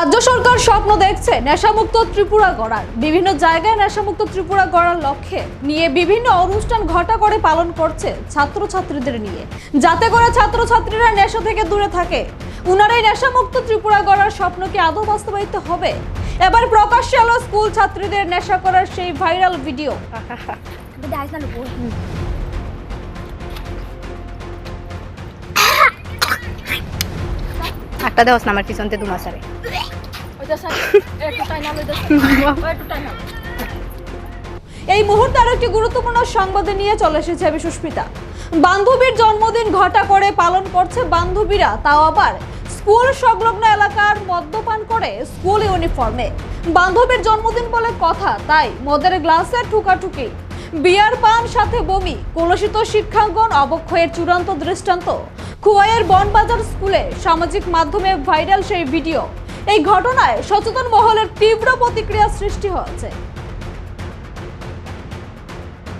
রাজ্য সরকার স্বপ্ন দেখছে নেশামুক্ত ত্রিপুরা গড়ার। বিভিন্ন জায়গায় নেশামুক্ত ত্রিপুরা গড়ার লক্ষ্যে নিয়ে বিভিন্ন অনুষ্ঠান ঘটা করে পালন করছে ছাত্রছাত্রীদের নিয়ে। যাতে করে ছাত্রছাত্রীরা নেশা থেকে দূরে থাকে। উনার এই নেশামুক্ত ত্রিপুরা গড়ার স্বপ্ন কি আদৌ বাস্তবায়িত হবে? এবার প্রকাশ্যে এলো স্কুল ছাত্রীদের নেশা করার সেই ভাইরাল ভিডিও। একটা দেওয়াস না আমার পিছনতে দু মাস আরে এই মুহূর্তে আরও একটি গুরুত্বপূর্ণ সংবাদে নিয়ে চলে এসেছে আমি সুস্মিতা। বান্ধবীর জন্মদিন ঘটা করে পালন করছে বান্ধবীরা, তাও আবার স্কুল সংলগ্ন এলাকার মদ্যপান করে স্কুল ইউনিফর্মে। বান্ধবীর জন্মদিন বলে কথা, তাই মদের গ্লাসে ঠুকাঠুকি। বিয়ার পান, সাথে বমি, কলুষিত শিক্ষাঙ্গন, অবক্ষয়ের চূড়ান্ত দৃষ্টান্ত। খুয়াইয়ের বনবাজার স্কুলে সামাজিক মাধ্যমে ভাইরাল সেই ভিডিও। এই ঘটনায় সচেতন মহলের তীব্র প্রতিক্রিয়া সৃষ্টি হয়েছে।